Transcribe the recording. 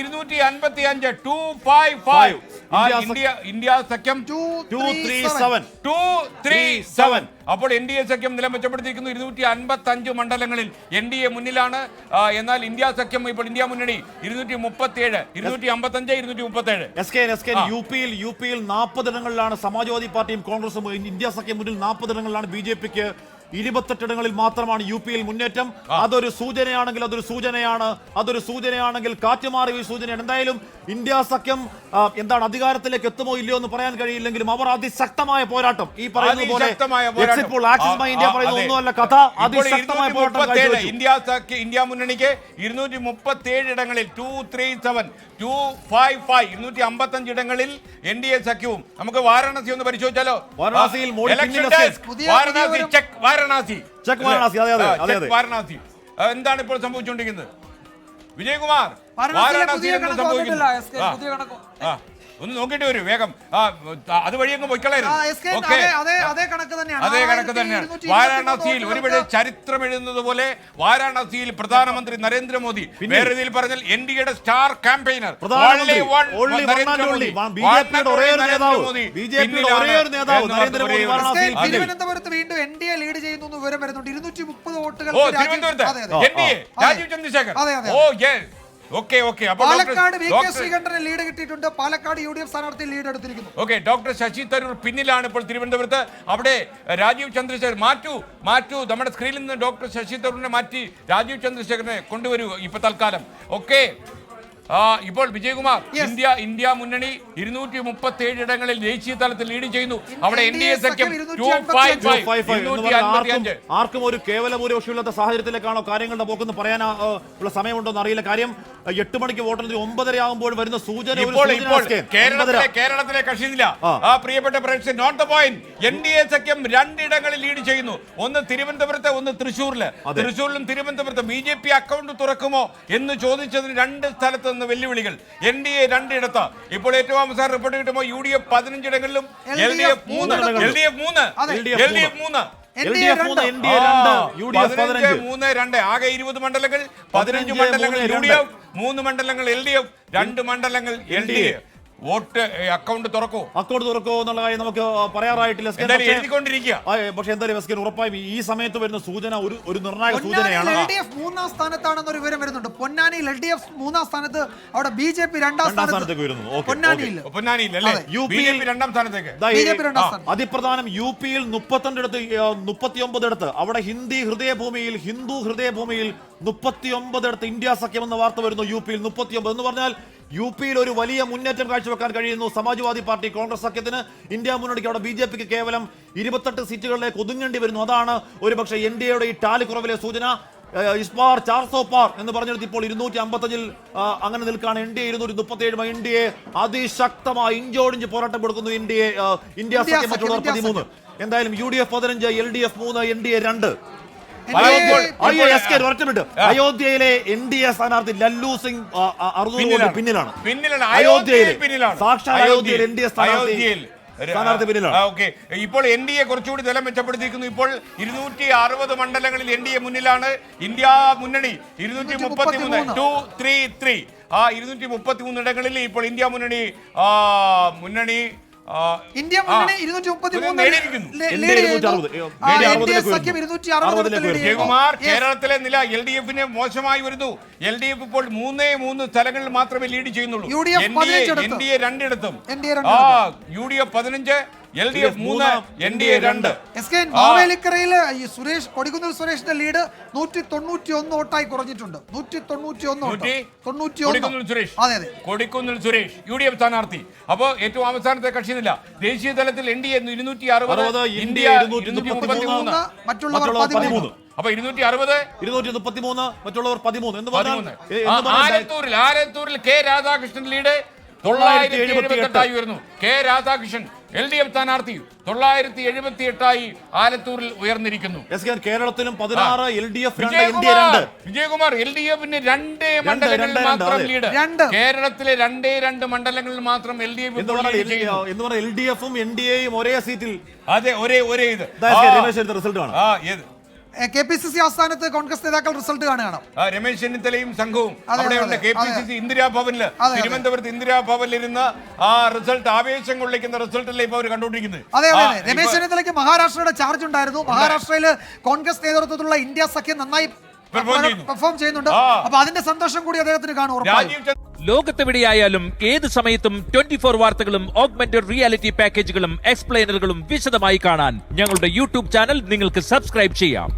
ഇരുന്നൂറ്റി അൻപത്തി അഞ്ച് two five five India India India സഖ്യം. Two, two three, three seven. Seven two three seven അപ്പോൾ എൻ ഡി എ സഖ്യം നില മെച്ചപ്പെടുത്തിയിരിക്കുന്നു ഇരുന്നൂറ്റി അൻപത്തി അഞ്ച് മണ്ഡലങ്ങളിൽ. എൻ ഡി എ മുന്നിലാണ്. എന്നാൽ ഇന്ത്യ സഖ്യം ഇപ്പോൾ ഇന്ത്യ മുന്നണി. ഇരുന്നൂറ്റി മുപ്പത്തി ഏഴ് ഇരുന്നൂറ്റി അമ്പത്തി അഞ്ച് ഇരുന്നൂറ്റി മുപ്പത്തി ഏഴ് S K S K U പിയിൽ യു പിയിൽ നാൽപ്പത് ഇടങ്ങളിലാണ് സമാജ്വാദി പാർട്ടിയും കോൺഗ്രസും. ഇന്ത്യ സഖ്യം മുന്നിൽ നാൽപ്പത് ഇടങ്ങളിലാണ് ബി ജെ പിക്ക് ഇരുപത്തെട്ടിടങ്ങളിൽ മാത്രമാണ് യു പിയിൽ മുന്നേറ്റം. അതൊരു സൂചനയാണെങ്കിൽ അതൊരു സൂചനയാണ്. അതൊരു സൂചനയാണെങ്കിൽ കാറ്റുമാറി ഒരു സൂചനയാണ് എന്തായാലും ഇന്ത്യ സഖ്യം എന്താണ് അധികാരത്തിലേക്ക് എത്തുമോ ഇല്ലയോ എന്ന് പറയാൻ കഴിയില്ലെങ്കിലും അവർ അതിശക്തമായ പോരാട്ടം. ഈ പറയുന്ന പോലെ. Exit poll Axis My India പറയുന്ന ഒന്നുമല്ല. കഥ അതിശക്തമായ പോരാട്ടം ഇന്ത്യ സഖ്യ ഇന്ത്യ മുന്നണിക്ക് ഇരുന്നൂറ്റി മുപ്പത്തി ഏഴ് ഇടങ്ങളിൽ two three seven two five five ഇരുന്നൂറ്റി അമ്പത്തി അഞ്ച് ഇടങ്ങളിൽ എൻ ഡി എ സഖ്യവും. നമുക്ക് വാരാണസി ഒന്ന് പരിശോധിച്ചാലോ? വാരണാസിയിൽ മോഡി വാരണാസി ചെക്ക് വാരണാസി. ചെക്ക് വാരണാസി, അതെ, അതെ, അതെ, ചെക്ക് അതെ. വാരണാസി. എന്താണ് ഇപ്പോൾ സംഭവിച്ചുകൊണ്ടിരിക്കുന്നത്? വിജയകുമാർ വാരണാസിയിൽ പുതിയ എന്ത് കണക്ക് സംഭവിക്കുന്നു? ഒന്ന് നോക്കിയിട്ട് വരൂ വേഗം. ആ അതുവഴി അങ്ങ് പൊയ്ക്കളായിരുന്നു. അതേ അതേ അതേ കണക്ക് തന്നെയാണ്. അതെ കണക്ക് തന്നെയാണ്. വാരാണസിയിൽ ഒരുപക്ഷെ ചരിത്രം എഴുതുന്നത് പോലെ വാരാണസിയിൽ പ്രധാനമന്ത്രി നരേന്ദ്രമോദി വേറെ രീതിയിൽ പറഞ്ഞാൽ എൻ ഡി എയുടെ സ്റ്റാർ ക്യാമ്പയിനർ. നരേന്ദ്രമോദി. വീണ്ടും എൻ ഡി എ ലീഡ് ചെയ്യുന്നു എന്ന് വിവരം വരുന്നുണ്ട്. ഇരുന്നൂറ്റി മുപ്പത് വോട്ടുകൾ പാലക്കാട് വി കെ ശ്രീകണ്ഠന് ലീഡ് കിട്ടിയിട്ടുണ്ട്. പാലക്കാട് യു ഡി എഫ് സ്ഥാനാർത്ഥി ലീഡ് എടുത്തിരിക്കുന്നു. ഓക്കെ ഡോക്ടർ ശശി തരൂർ പിന്നിലാണ് ഇപ്പോൾ തിരുവനന്തപുരത്ത്. അവിടെ രാജീവ് ചന്ദ്രശേഖർ മാറ്റൂ മാറ്റൂ. നമ്മുടെ സ്ക്രീനിൽ നിന്ന് ഡോക്ടർ ശശി തരൂരിനെ മാറ്റി രാജീവ് ചന്ദ്രശേഖരനെ കൊണ്ടുവരൂ ഇപ്പൊ തൽക്കാലം. ഓക്കെ ഇപ്പോൾ വിജയകുമാർ ഇന്ത്യ ഇന്ത്യ മുന്നണി ഇരുന്നൂറ്റി മുപ്പത്തി ഏഴ് ഇടങ്ങളിൽ ദേശീയ തലത്തിൽ ലീഡ് ചെയ്യുന്നു. അവിടെ എൻ ഡി എ സഖ്യം സഖ്യം ടു ഫൈവ് 255 ഫൈവ് എന്ന് ഇരുന്നൂറ്റി പറഞ്ഞാൽ അൻപത്തി ആർക്കും ഒരു കേവല ഭൂരിപക്ഷമില്ലാത്ത സാഹചര്യത്തിലേക്കാണോ കാര്യങ്ങളുടെ പോക്കെന്ന് പറയാൻ ഉള്ള സമയമുണ്ടോ എന്ന് അറിയില്ല. കാര്യം എട്ട് മണിക്ക് വോട്ടെണ്ണൽ ഒമ്പതര ആകുമ്പോൾ വരുന്ന സൂചന. കേരളത്തിലെ. കേരളത്തിലെ കക്ഷിയില്ല ആ. പ്രിയപ്പെട്ട പ്രേക്ഷകൻ note the point N D A സഖ്യം രണ്ടിടങ്ങളിൽ ലീഡ് ചെയ്യുന്നു ഒന്ന് തിരുവനന്തപുരത്ത് ഒന്ന് തൃശ്ശൂരിൽ. തൃശ്ശൂരിലും തിരുവനന്തപുരത്ത് ബി ജെ പി അക്കൗണ്ട് തുറക്കുമോ എന്ന് ചോദിച്ചതിന് രണ്ട് സ്ഥലത്ത് നിന്ന് വെല്ലുവിളികൾ എൻ ഡി എ രണ്ടിടത്ത് ഇപ്പോൾ ഏറ്റവും അവസാനം റിപ്പോർട്ട് കിട്ടുമ്പോൾ യു ഡി എഫ് പതിനഞ്ചിടങ്ങളിലും എൽ ഡി എഫ് മൂന്ന്. എൽ ഡി എഫ് മൂന്ന്. എൽ ഡി എഫ് മൂന്ന് മൂന്ന് രണ്ട് ആകെ ഇരുപത് മണ്ഡലങ്ങൾ പതിനഞ്ച് മണ്ഡലങ്ങൾ യു ഡി എഫ് മൂന്ന് മണ്ഡലങ്ങൾ എൽ ഡി എഫ് രണ്ട് മണ്ഡലങ്ങൾ L D A vote account തുറക്കൂ. അക്കൗണ്ട് തുറക്കോ എന്നുള്ള കാര്യം നമുക്ക് പറയാറായിട്ടില്ല. പക്ഷേ- എന്തായാലും ഉറപ്പായും ഈ സമയത്ത് വരുന്ന സൂചന ഒരു ഒരു നിർണായക സൂചനയാണ്. എൽ ഡി എഫ് മൂന്നാം സ്ഥാനത്താണെന്നൊരു വിവരം വരുന്നുണ്ട്. പൊന്നാനിയിൽ എൽ ഡി എഫ് മൂന്നാം സ്ഥാനത്ത് അവിടെ ബി ജെ പി രണ്ടാം സ്ഥാനത്തേക്ക് വരുന്നു. പൊന്നാനിയിൽ. പൊന്നാനിയിൽ അല്ലേ? യു പി രണ്ടാം സ്ഥാനത്തേക്ക്. അതിപ്രധാനം യു പിയിൽ മുപ്പത്തിരണ്ടിടത്ത് മുപ്പത്തിയൊമ്പതിടത്ത് അവിടെ ഹിന്ദി ഹൃദയഭൂമിയിൽ ഹിന്ദു ഹൃദയഭൂമിയിൽ മുപ്പത്തിയൊമ്പതിടത്ത് ഇന്ത്യ സഖ്യം എന്ന വാർത്ത വരുന്നു യു പിയിൽ മുപ്പത്തിയൊമ്പത് എന്ന് പറഞ്ഞാൽ യു പിയിൽ ഒരു വലിയ മുന്നേറ്റം കാഴ്ചവെക്കാൻ കഴിയുന്നു. സമാജ്വാദി പാർട്ടി കോൺഗ്രസ് സഖ്യത്തിന് ഇന്ത്യ മുന്നണിക്ക് അവിടെ ബി ജെ പിക്ക് കേവലം ഇരുപത്തെട്ട് സീറ്റുകളിലേക്ക് ഒതുങ്ങേണ്ടി വരുന്നു. അതാണ് ഒരുപക്ഷെ എൻ ഡി എയുടെ ഈ ടാലി കുറവിലെ സൂചന. ഇസ്പാർ ചാർസോ പാർ എന്ന് പറഞ്ഞെടുത്ത് ഇപ്പോൾ ഇരുന്നൂറ്റി അമ്പത്തഞ്ചിൽ അങ്ങനെ നിൽക്കുകയാണ്. എൻ ഡി എ ഇരുന്നൂറ്റി മുപ്പത്തി ഏഴ് എൻ ഡി എ അതിശക്തമായി ഇഞ്ചോടിഞ്ച് പോരാട്ടം കൊടുക്കുന്നു N D A India India സഖ്യം സഖ്യം, മറ്റുള്ളവർ പതിമൂന്ന്. എന്തായാലും യു ഡി എഫ് പതിനഞ്ച് എൽ ഡി എഫ് മൂന്ന് എൻ ഡി എ രണ്ട്. അയോധ്യയിലെ എൻ ഡി എ സ്ഥാനാർത്ഥി ലല്ലു സിംഗ് അറുന്നൂറ് പിന്നിലാണ്. പിന്നിലാണ്. അയോധ്യയിൽ അയോധ്യയിൽ സാക്ഷാൽ അയോധ്യയിൽ എൻ ഡി എ സ്ഥാനാർത്ഥി സ്ഥാനാർത്ഥി പിന്നിലാണ്. ഓക്കെ. ഇപ്പോൾ എൻ ഡി എ കുറച്ചുകൂടി നില മെച്ചപ്പെടുത്തിയിരിക്കുന്നു. ഇപ്പോൾ ഇരുന്നൂറ്റി അറുപത് മണ്ഡലങ്ങളിൽ എൻ ഡി എ മുന്നിലാണ്. ഇന്ത്യ മുന്നണി ഇരുന്നൂറ്റി മുപ്പത്തി മൂന്ന് ടു ത്രീ ത്രീ ആ ഇരുന്നൂറ്റി മുപ്പത്തി മൂന്ന് ഇടങ്ങളിൽ ഇപ്പോൾ ഇന്ത്യ മുന്നണി മുന്നണി ഇന്ത്യ മുന്നണി ഇരുന്നൂറ്റി മുപ്പത്തി മൂന്ന്. കേരളത്തിലെ നില എൽ ഡി എഫിന് മോശമായി വരുന്നു. എൽ ഡി എഫ് ഇപ്പോൾ മൂന്നേ മൂന്ന് സ്ഥലങ്ങളിൽ മാത്രമേ ലീഡ് ചെയ്യുന്നുള്ളൂ. U D F N D A രണ്ടിടത്ത്. യു ഡി എഫ് പതിനഞ്ച് എൽ ഡി എഫ് മൂന്ന് എൻ ഡി എ രണ്ട്. എസ് കെ മാവേലിക്കരയിൽ ഈ സുരേഷ് കൊടിക്കുന്നിൽ സുരേഷിന്റെ ലീഡ് നൂറ്റി തൊണ്ണൂറ്റി ഒന്ന് വോട്ടായി കുറഞ്ഞിട്ടുണ്ട്. നൂറ്റി തൊണ്ണൂറ്റി ഒന്ന് തൊണ്ണൂറ്റി കൊടിക്കുന്നിൽ സുരേഷ്. അതെ അതെ. Kodikunnil Suresh U D F സ്ഥാനാർത്ഥി. അപ്പോ ഏറ്റവും അവസാനത്തെ കക്ഷിയില്ല ദേശീയ തലത്തിൽ എൻ ഡി എ ഇരുന്നൂറ്റി അറുപത് ഇന്ത്യ ഇരുന്നൂറ്റി മുപ്പത്തി മൂന്ന് മറ്റുള്ളവർ പതിമൂന്ന്. അപ്പൊ ഇരുന്നൂറ്റി അറുപത് ഇരുന്നൂറ്റി മുപ്പത്തി മൂന്ന് മറ്റുള്ളവർ പതിമൂന്ന്. എന്ന് പറഞ്ഞാൽ ആലത്തൂരിൽ ആലത്തൂരിൽ കെ രാധാകൃഷ്ണൻ ലീഡ് തൊള്ളായിരത്തി എഴുപത്തി എട്ടായി വരുന്നു K Radhakrishnan. L D F സ്ഥാനാർത്ഥി തൊള്ളായിരത്തി എഴുപത്തി എട്ടായി ആലത്തൂരിൽ ഉയർന്നിരിക്കുന്നു കേരളത്തിലും പതിനാറ് എൽ ഡി എഫ് രണ്ട് എൻ ഡി വിജയകുമാർ രണ്ട് എൽ ഡി എഫിന് രണ്ടേ മണ്ഡലങ്ങളിൽ മാത്രം ലീഡ് രണ്ട്. കേരളത്തിലെ രണ്ടേ രണ്ട് മണ്ഡലങ്ങളിൽ മാത്രം L D F L- D എഫും എൻ ഡി എയും ഒരേ സീറ്റിൽ അതെ ഒരേ ഒരേ ഇത്. റിസൾട്ട് ആണ് ആ ഏത്? കെ പി സി സി ആസ്ഥാനത്ത് കോൺഗ്രസ് നേതാക്കൾ റിസൾട്ട് കാണുകയാണ്. രമേശ് ചെന്നിത്തലയും സംഘവും അവിടെയുള്ള കെ പി സി സി ഇന്ദിരാഭവനിൽ. തിരുവനന്തപുരത്ത് ഇന്ദിരാഭവനിൽ ഇരുന്ന് ആ റിസൾട്ട് ആവേശം കൊള്ളിക്കുന്ന റിസൾട്ടല്ലേ ഇപ്പൊ അവർ കണ്ടുകൊണ്ടിരിക്കുന്നത്? അതെ അതെ രമേശ് ചെന്നിത്തലയ്ക്ക് മഹാരാഷ്ട്രയുടെ ചാർജ് ഉണ്ടായിരുന്നു. മഹാരാഷ്ട്രയിൽ കോൺഗ്രസ് നേതൃത്വത്തിലുള്ള ഇന്ത്യ സഖ്യം നന്നായി പെർഫോം ചെയ്യുന്നുണ്ട്. അപ്പൊ അതിന്റെ സന്തോഷം കൂടി അദ്ദേഹത്തിന് കാണും ലോകത്തെവിടെയായാലും ഏത് സമയത്തും ട്വന്റി ഫോർ വാർത്തകളും ഓഗ്മെന്റഡ് റിയാലിറ്റി പാക്കേജുകളും എക്സ്പ്ലെയിനറുകളും വിശദമായി കാണാൻ ഞങ്ങളുടെ യൂട്യൂബ് ചാനൽ നിങ്ങൾക്ക് സബ്സ്ക്രൈബ് ചെയ്യാം.